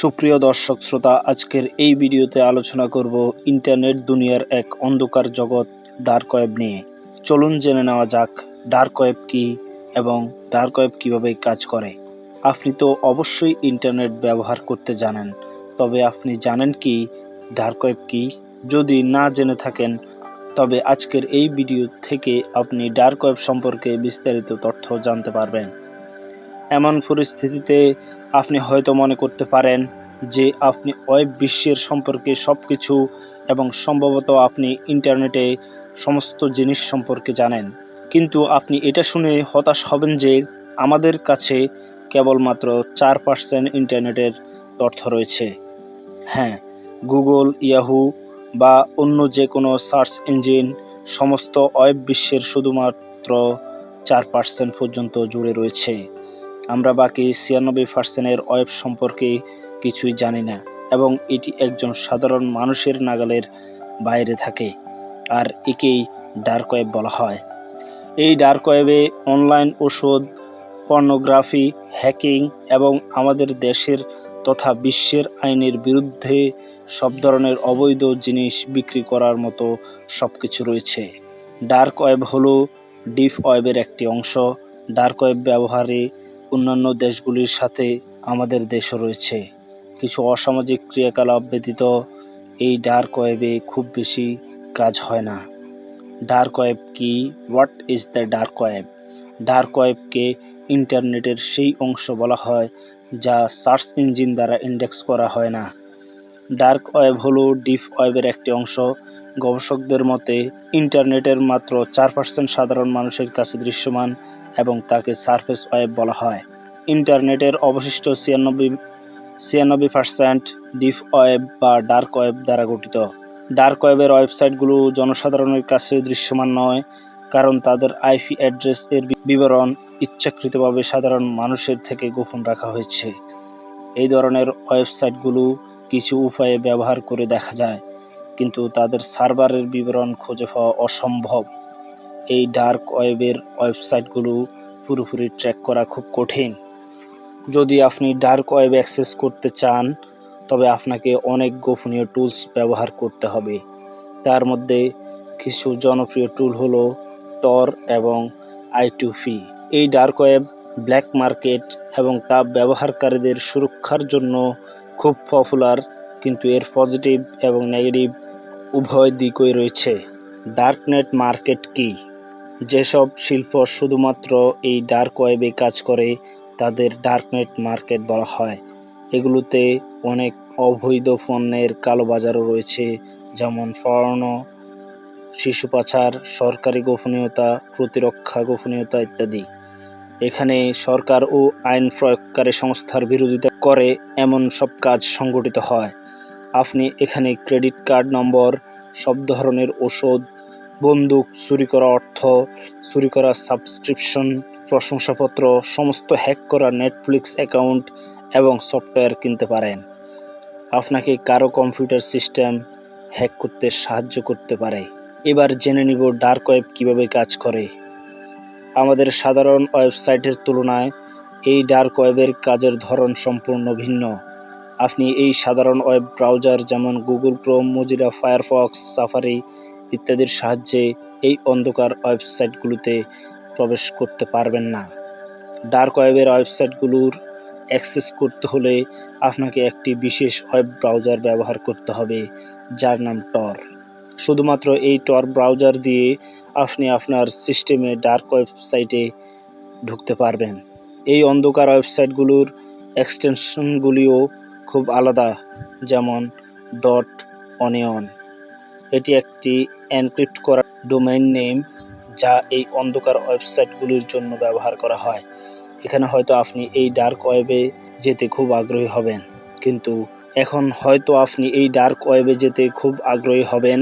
সুপ্রিয় দর্শক শ্রোতা, আজকের এই ভিডিওতে আলোচনা করব ইন্টারনেট দুনিয়ার এক অন্ধকার জগৎ ডার্ক ওয়েব নিয়ে। চলুন জেনে নেওয়া যাক ডার্ক ওয়েব কী এবং ডার্ক ওয়েব কীভাবে কাজ করে। আপনি তো অবশ্যই ইন্টারনেট ব্যবহার করতে জানেন, তবে আপনি জানেন কি ডার্ক ওয়েব কী? যদি না জেনে থাকেন, তবে আজকের এই ভিডিও থেকে আপনি ডার্ক ওয়েব সম্পর্কে বিস্তারিত তথ্য জানতে পারবেন। এমন পরিস্থিতিতে আপনি হয়তো মনে করতে পারেন যে আপনি ওয়েব বিশ্বের সম্পর্কে সব কিছু এবং সম্ভবত আপনি ইন্টারনেটে সমস্ত জিনিস সম্পর্কে জানেন। কিন্তু আপনি এটা শুনে হতাশ হবেন যে আমাদের কাছে কেবলমাত্র চার পার্সেন্ট ইন্টারনেটের তথ্য রয়েছে। হ্যাঁ গুগল, ইয়াহু বা অন্য যে কোনো সার্চ ইঞ্জিন সমস্ত ওয়েব বিশ্বের শুধুমাত্র চার পার্সেন্ট পর্যন্ত জুড়ে রয়েছে। আমরা বাকি ছিয়ানব্বই পার্সেন্টের ওয়েব সম্পর্কে কিছুই জানি না এবং এটি একজন সাধারণ মানুষের নাগালের বাইরে থাকে। আর একেই ডার্ক ওয়েব বলা হয়। এই ডার্ক ওয়েবে অনলাইন ওষুধ, পর্নোগ্রাফি, হ্যাকিং এবং আমাদের দেশের তথা বিশ্বের আইনের বিরুদ্ধে সব ধরনের অবৈধ জিনিস বিক্রি করার মতো সব কিছু রয়েছে। ডার্ক ওয়েব হলো ডিপ ওয়েবের একটি অংশ। ডার্ক ওয়েব ব্যবহারে অন্যান্য দেশগুলির সাথে আমাদের দেশও রয়েছে। কিছু অসামাজিক ক্রিয়াকলাপ ব্যতীত এই ডার্ক ওয়েবে খুব বেশি কাজ হয় না। ডার্ক ওয়েব কি? What is the dark web dark ওয়েবকে ইন্টারনেটের সেই অংশ বলা হয় যা সার্চ ইঞ্জিন দ্বারা ইন্ডেক্স করা হয় না। ডার্ক ওয়েব হলো ডিপ ওয়েবের একটি অংশ। গবেষকদের মতে, ইন্টারনেটের মাত্র চার পার্সেন্ট সাধারণ মানুষের কাছে দৃশ্যমান এবং তাকে সারফেস ওয়েব বলা হয়। ইন্টারনেটের অবশিষ্ট ছিয়ানব্বই ছিয়ানব্বই পার্সেন্ট ডিপ ওয়েব বা ডার্ক ওয়েব দ্বারা গঠিত। ডার্ক ওয়েবের ওয়েবসাইটগুলো জনসাধারণের কাছে দৃশ্যমান নয়, কারণ তাদের আইপি অ্যাড্রেস এর বিবরণ ইচ্ছাকৃতভাবে সাধারণ মানুষের থেকে গোপন রাখা হয়েছে। এই ধরনের ওয়েবসাইটগুলো কিছু উপায়ে ব্যবহার করে দেখা যায়, কিন্তু তাদের সার্ভারের বিবরণ খুঁজে পাওয়া অসম্ভব। এই ডার্ক ওয়েবের ওয়েবসাইটগুলো পুরোপুরি ট্র্যাক করা খুব কঠিন। যদি আপনি ডার্ক ওয়েব অ্যাক্সেস করতে চান, তবে আপনাকে অনেক গোপনীয় টুলস ব্যবহার করতে হবে। তার মধ্যে কিছু জনপ্রিয় টুল হলো টর এবং আইটুফি এই ডার্ক ওয়েব ব্ল্যাক মার্কেট এবং তা ব্যবহারকারীদের সুরক্ষার জন্য খুব পপুলার কিন্তু এর পজিটিভ এবং নেগেটিভ উভয় দিকই রয়েছে। ডার্কনেট মার্কেট কি? যেসব শিল্প শুধুমাত্র এই ডার্ক ওয়েবে কাজ করে, তাদের ডার্কনেট মার্কেট বলা হয়। এগুলোতে অনেক অবৈধ পণ্যের কালোবাজারও রয়েছে, যেমন পর্ণ শিশু পাচার, সরকারি গোপনীয়তা, প্রতিরক্ষা গোপনীয়তা ইত্যাদি। এখানে সরকার ও আইন প্রয়োগকারী সংস্থার বিরোধিতা করে এমন সব কাজ সংগঠিত হয়। আপনি এখানে ক্রেডিট কার্ড নম্বর, সব ধরনের ওষুধ বন্দুক, চুরি করা অর্থ, চুরি করা সাবস্ক্রিপশন প্রশংসাপত্র, সমস্ত হ্যাক করা নেটফ্লিক্স অ্যাকাউন্ট এবং সফটওয়্যার কিনতে পারেন। আপনাকে কারও কম্পিউটার সিস্টেম হ্যাক করতে সাহায্য করতে পারে। এবার জেনে নিব ডার্ক ওয়েব কীভাবে কাজ করে। আমাদের সাধারণ ওয়েবসাইটের তুলনায় এই ডার্ক ওয়েবের কাজের ধরন সম্পূর্ণ ভিন্ন। আপনি এই সাধারণ ওয়েব ব্রাউজার যেমন Google Chrome Mozilla Firefox Safari ইত্যাদির সাহায্যে এই অন্ধকার ওয়েবসাইটগুলোতে প্রবেশ করতে পারবেন না। ডার্ক ওয়েবের ওয়েবসাইটগুলোর অ্যাক্সেস করতে হলে আপনাকে একটি বিশেষ ওয়েব ব্রাউজার ব্যবহার করতে হবে, যার নাম টর। শুধুমাত্র এই টর ব্রাউজার দিয়ে আপনি আপনার সিস্টেমে ডার্ক ওয়েবসাইটে ঢুকতে পারবেন। এই অন্ধকার ওয়েবসাইটগুলোর এক্সটেনশনগুলিও খুব আলাদা, যেমন ডট অনিয়ন। এটি একটি এনক্রিপ্ট করা ডোমেইন নেম যা এই অন্ধকার ওয়েবসাইটগুলির জন্য ব্যবহার করা হয়। এখানে হয়তো আপনি এই ডার্ক ওয়েবে যেতে খুব আগ্রহী হবেন, কিন্তু এখন হয়তো আপনি এই ডার্ক ওয়েবে যেতে খুব আগ্রহী হবেন,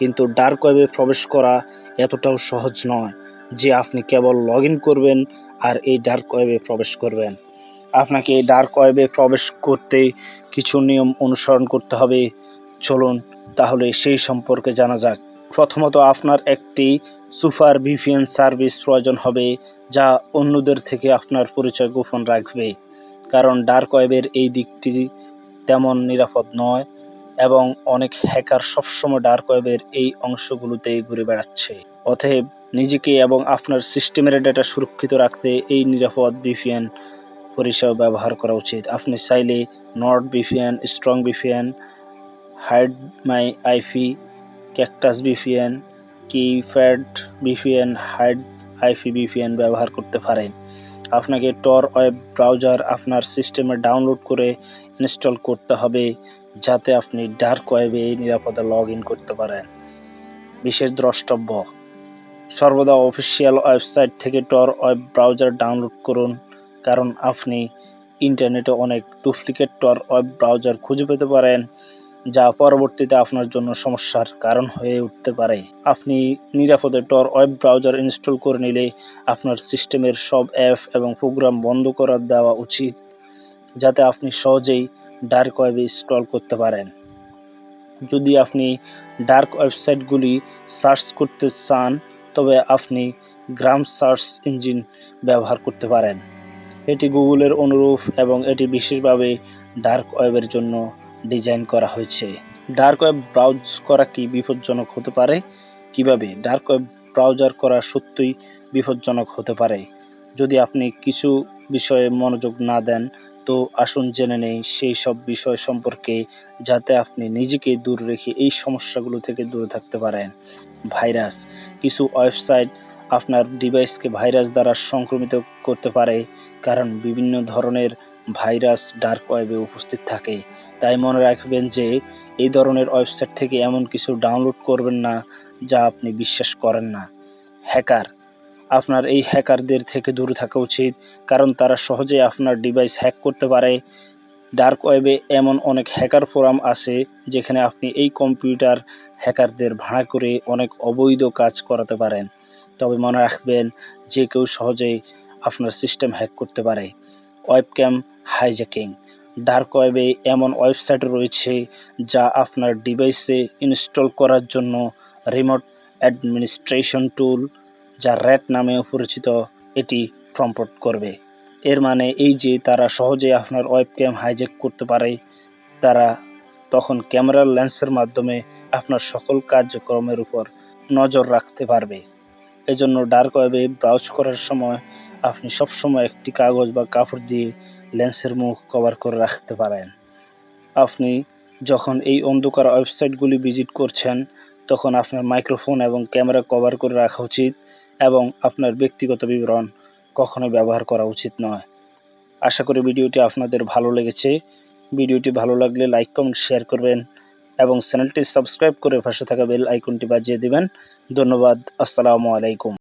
কিন্তু ডার্ক ওয়েবে প্রবেশ করা এতটাও সহজ নয় যে আপনি কেবল লগ করবেন আর এই ডার্ক ওয়েবে প্রবেশ করবেন। আপনাকে এই ডার্ক ওয়েবে প্রবেশ করতে কিছু নিয়ম অনুসরণ করতে হবে। চলুন তাহলে সেই সম্পর্কে জানা যাক। প্রথমত আপনার একটি সুপার ভিপিএন সার্ভিস প্রয়োজন হবে, যা অন্যদের থেকে আপনার পরিচয় গোপন রাখবে। কারণ ডার্ক ওয়েবের এই দিকটি তেমন নিরাপদ নয় এবং অনেক হ্যাকার সবসময় ডার্ক ওয়েবের এই অংশগুলোতেই ঘুরে বেড়াচ্ছে। অতএব নিজেকে এবং আপনার সিস্টেমের ডেটা সুরক্ষিত রাখতে এই নিরাপদ বিপিএন পরিষেবা ব্যবহার করা উচিত। আপনি চাইলে Nord VPN strong VPN hide my IP cactus VPN keypad VPN hide IP VPN ব্যবহার করতে পারেন। আপনাকে টর ওয়েব ব্রাউজার আপনার সিস্টেমে ডাউনলোড করে ইনস্টল করতে হবে, যাতে আপনি ডার্ক ওয়েবে নিরাপদে লগ ইন করতে পারেন। বিশেষ দ্রষ্টব্য, সর্বদা অফিসিয়াল ওয়েবসাইট থেকে টর ওয়েব ব্রাউজার ডাউনলোড করুন, কারণ আপনি ইন্টারনেটে অনেক ডুপ্লিকেট টর ওয়েব ব্রাউজার খুঁজে পেতে পারেন। যা পরবর্তীতে আপনার জন্য সমস্যার কারণ হয়ে উঠতে পারে। আপনি নিরাপদে টর ওয়েব ব্রাউজার ইনস্টল করে নিলে আপনার সিস্টেমের সব অ্যাপ এবং প্রোগ্রাম বন্ধ করে দেওয়া উচিত, যাতে আপনি সহজেই ডার্ক ওয়েবে ইনস্টল করতে পারেন। যদি আপনি ডার্ক ওয়েবসাইটগুলি সার্চ করতে চান, তবে আপনি গ্রাম সার্চ ইঞ্জিন ব্যবহার করতে পারেন। এটি গুগলের অনুরূপ এবং এটি বিশেষভাবে ডার্ক ওয়েবের জন্য ডিজাইন করা হয়েছে। ডার্ক ওয়েব ব্রাউজ করা কি বিপজ্জনক হতে পারে? কীভাবে? ডার্ক ওয়েব ব্রাউজার করা সত্যিই বিপজ্জনক হতে পারে? যদি আপনি কিছু বিষয়ে মনোযোগ না দেন, তো আসুন জেনে নেই সেই সব বিষয় সম্পর্কে, যাতে আপনি নিজেকে দূর রেখে এই সমস্যাগুলো থেকে দূরে থাকতে পারেন। ভাইরাস। কিছু ওয়েবসাইট আপনার ডিভাইসকে ভাইরাস দ্বারা সংক্রমিত করতে পারে, কারণ বিভিন্ন ধরনের ভাইরাস ডার্ক ওয়েবে উপস্থিত থাকে। তাই মনে রাখবেন যে, এই ধরনের ওয়েবসাইট থেকে এমন কিছু ডাউনলোড করবেন না যা আপনি বিশ্বাস করেন না। হ্যাকার। আপনার এই হ্যাকারদের থেকে দূরে থাকা উচিত, কারণ তারা সহজে আপনার ডিভাইস হ্যাক করতে পারে। ডার্ক ওয়েবে এমন অনেক হ্যাকার ফোরাম আছে, যেখানে আপনি এই কম্পিউটার হ্যাকারদের ভাড়া করে অনেক অবৈধ কাজ করাতে পারেন। তবে মনে রাখবেন যে, কেউ সহজেই আপনার সিস্টেম হ্যাক করতে পারে। Webcam hijacking. ডার্ক ওয়েবে এমন ওয়েবসাইট রয়েছে যা আপনার ডিভাইসে ইনস্টল করার জন্য রিমোট অ্যাডমিনিস্ট্রেশন টুল, যা র্যাট নামেও পরিচিত, এটি প্রম্পট করবে। এর মানে এই যে তারা সহজে আপনার ওয়েবক্যাম হাইজ্যাক করতে পারে, তারা তখন ক্যামেরার লেন্সের মাধ্যমে আপনার সকল কার্যক্রমের উপর নজর রাখতে পারবে। এজন্য ডার্ক ওয়েবে ব্রাউজ করার সময় আপনি সবসময় একটি কাগজ বা কাপড় দিয়ে লেন্সের মুখ কভার করে রাখতে পারেন। আপনি যখন এই অন্ধকার ওয়েবসাইটগুলি ভিজিট করছেন, তখন আপনার মাইক্রোফোন এবং ক্যামেরা কভার করে রাখা উচিত এবং আপনার ব্যক্তিগত বিবরণ কখনো ব্যবহার করা উচিত নয়। আশা করি ভিডিওটি আপনাদের ভালো লেগেছে। ভিডিওটি ভালো লাগলে লাইক কমেন্ট শেয়ার করবেন এবং চ্যানেলটি সাবস্ক্রাইব করে পাশে থাকা বেল আইকনটি বাজিয়ে দিবেন। ধন্যবাদ। আসসালামু আলাইকুম।